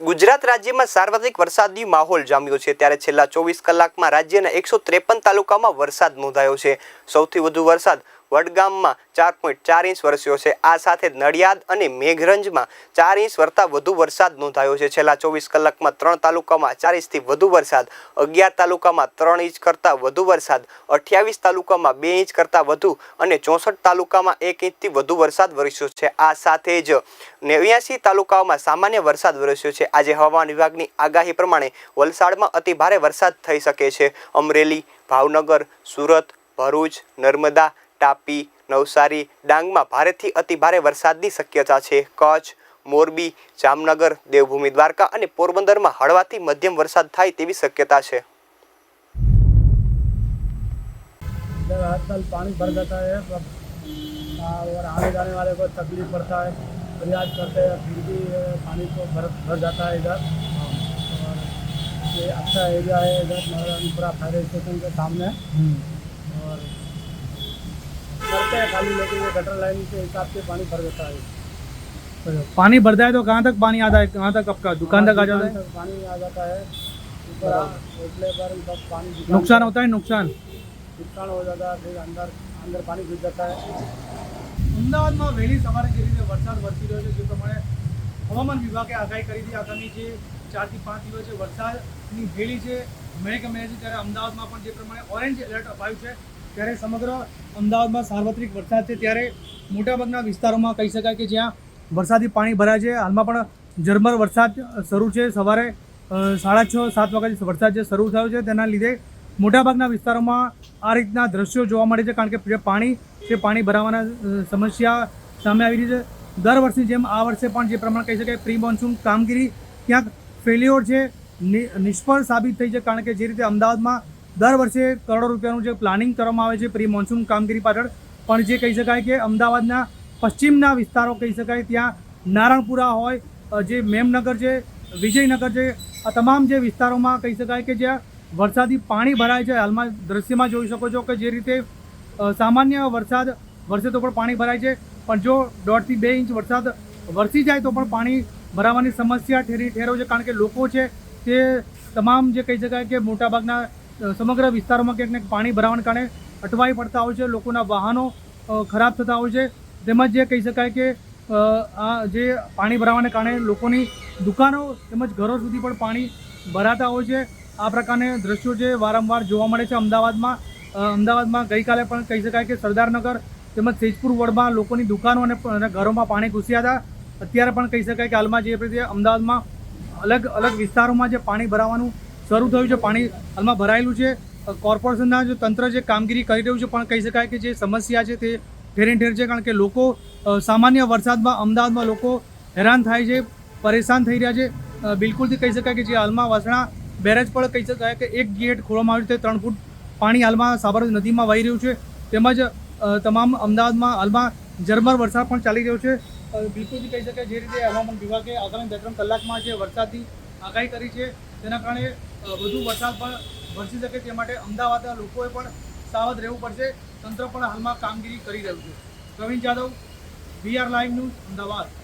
ગુજરાત રાજ્યમાં સાર્વત્રિક વરસાદી માહોલ જામ્યો છે. ત્યારે છેલ્લા ચોવીસ કલાકમાં રાજ્યના એકસો ત્રેપન તાલુકામાં વરસાદ નોંધાયો છે. સૌથી વધુ વરસાદ વડગામમાં ચાર પોઈન્ટ ચાર ઇંચ વરસ્યો છે. આ સાથે નડિયાદ અને મેઘરંજમાં ચાર ઇંચ કરતાં વધુ વરસાદ નોંધાયો છે. છેલ્લા ચોવીસ કલાકમાં ત્રણ તાલુકામાં ચાર ઇંચથી વધુ વરસાદ, અગિયાર તાલુકામાં ત્રણ ઇંચ કરતાં વધુ વરસાદ, અઠ્યાવીસ તાલુકામાં બે ઇંચ કરતાં વધુ અને ચોસઠ તાલુકામાં એક ઇંચથી વધુ વરસાદ વરસ્યો છે. આ સાથે જ નેવ્યાસી તાલુકાઓમાં સામાન્ય વરસાદ વરસ્યો છે. આજે હવામાન વિભાગની આગાહી પ્રમાણે વલસાડમાં અતિ ભારે વરસાદ થઈ શકે છે. અમરેલી, ભાવનગર, સુરત, ભરૂચ, નર્મદા તાપી નવસારી ડાંગમાં ભારેથી અતિ ભારે વરસાદની શક્યતા છે કચ્છ મોરબી જામનગર દેવભૂમિ દ્વારકા અને પોરબંદરમાં હળવાથી મધ્યમ વરસાદ થાય તેવી શક્યતા છે इधर हर साल पानी भर जाता है सब और आने जाने वाले को तकलीफ पड़ता है प्रयास करते हैं फिर भी अ, पानी को भर भर जाता है इधर और ये अच्छा एरिया है इधर नारायणपुरा फायर स्टेशन के सामने और करते हैं खाली लेकिन ये गटर लाइन के हिसाब से पानी भर जाता है पानी भरता है तो कहाँ तक पानी आता है कहाँ तक आपका दुकान तक आ जाता है दुकान तक पानी आ जाता है ऊपर आ- उतले पर सब पानी दुकान नुकसान तक- होता है नुकसान નુકસાન હો જાતા है फिर अंदर अंदर पानी घुस जाता है અમદાવાદમાં વહેલી સવારે જે રીતે વરસાદ વરસી રહ્યો છે જે પ્રમાણે હવામાન વિભાગે આગાહી કરી હતી આગામી જે ચારથી પાંચ દિવસ છે વરસાદની વહેલી છે મેઘ મેં છે ત્યારે અમદાવાદમાં પણ જે પ્રમાણે ઓરેન્જ એલર્ટ અપાયું છે ત્યારે સમગ્ર અમદાવાદમાં સાર્વત્રિક વરસાદ છે ત્યારે મોટાભાગના વિસ્તારોમાં કહી શકાય કે જ્યાં વરસાદી પાણી ભરાય છે. હાલમાં પણ ઝરમર વરસાદ શરૂ છે. સવારે સાડા છ, સાત વાગ્યાથી વરસાદ જે શરૂ થયો છે, તેના લીધે મોટાભાગના વિસ્તારોમાં આ રીતના દ્રશ્યો જોવા મળે છે, કારણ કે જે પાણી છે, પાણી ભરાવાના સમસ્યા સામે આવી રહી છે. દર વર્ષની જેમ આ વર્ષે પણ જે પ્રમાણે કહી શકાય પ્રી મોન્સૂન કામગીરી ક્યાંક ફેલ્યોર છે નિષ્ફળ સાબિત થઈ છે, કારણ કે જે રીતે અમદાવાદમાં દર વર્ષે કરોડો રૂપિયાનું જે પ્લાનિંગ કરવામાં આવે છે પ્રી મોન્સૂન કામગીરી પાછળ, પણ જે કહી શકાય કે અમદાવાદના પશ્ચિમના વિસ્તારો કહી શકાય, ત્યાં નારણપુરા હોય જે મેમનગર છે, વિજયનગર છે, આ તમામ જે વિસ્તારોમાં કહી શકાય કે જ્યાં વરસાદી પાણી ભરાય છે, હાલમાં દ્રશ્યમાં જોઈ શકો છો કે જે રીતે સામાન્ય વરસાદ વરસે તો પણ પાણી ભરાય છે, પણ જો દોઢથી બે ઇંચ વરસાદ વરસી જાય તો પણ પાણી ભરાવાની સમસ્યા ઠેરી ઠેરો છે, કારણ કે લોકો છે તે તમામ જે કહી શકાય કે મોટાભાગના સમગ્ર વિસ્તારોમાં ક્યાંક ને પાણી ભરાવાને કારણે અટવાઈ પડતા હોય છે, લોકોના વાહનો ખરાબ થતા હોય છે. તેમજ જે કહી શકાય કે આ જે પાણી ભરાવાને કારણે લોકોની દુકાનો તેમજ ઘરો સુધી પણ પાણી ભરાતા હોય છે. આ પ્રકારના દ્રશ્યો જે વારંવાર જોવા મળે છે અમદાવાદમાં. અમદાવાદમાં ગઈકાલે પણ કહી શકાય કે સરદારનગર તેમજ સેજપુર વોર્ડમાં લોકોની દુકાનો અને ઘરોમાં પાણી ઘૂસ્યા હતા. અત્યારે પણ કહી શકાય કે હાલમાં જે અમદાવાદમાં અલગ અલગ વિસ્તારોમાં જે પાણી ભરાવાનું શરૂ થયું છે, પાણી હાલમાં ભરાયેલું છે. કોર્પોરેશનના જે તંત્ર જે કામગીરી કરી રહ્યું છે, પણ કહી શકાય કે જે સમસ્યા છે તે ઠેરે ઠેર છે, કારણ કે લોકો સામાન્ય વરસાદમાં, અમદાવાદમાં લોકો હેરાન થાય છે, પરેશાન થઈ રહ્યા છે. બિલકુલથી કહી શકાય કે જે હાલમાં વસણા બેરેજ પર કહી શકાય કે એક ગેટ ખોલવામાં આવ્યું છે, ત્રણ ફૂટ પાણી હાલમાં સાબરમતી નદીમાં વહી રહ્યું છે. તેમજ તમામ અમદાવાદમાં હાલમાં ઝરમર વરસાદ પણ ચાલી રહ્યો છે. બિલકુલથી કહી શકાય જે રીતે હવામાન વિભાગે આગામી બે ત્રણ કલાકમાં જે વરસાદની આગાહી કરી છે. તેના કારણે વધુ વરસાદ પણ વરસી શકે તે માટે અમદાવાદના લોકોએ પણ સાવધ રહેવું પડશે. તંત્ર પણ હાલમાં કામગીરી કરી રહ્યું છે. Pravin Jadav VR live news Ahmedabad.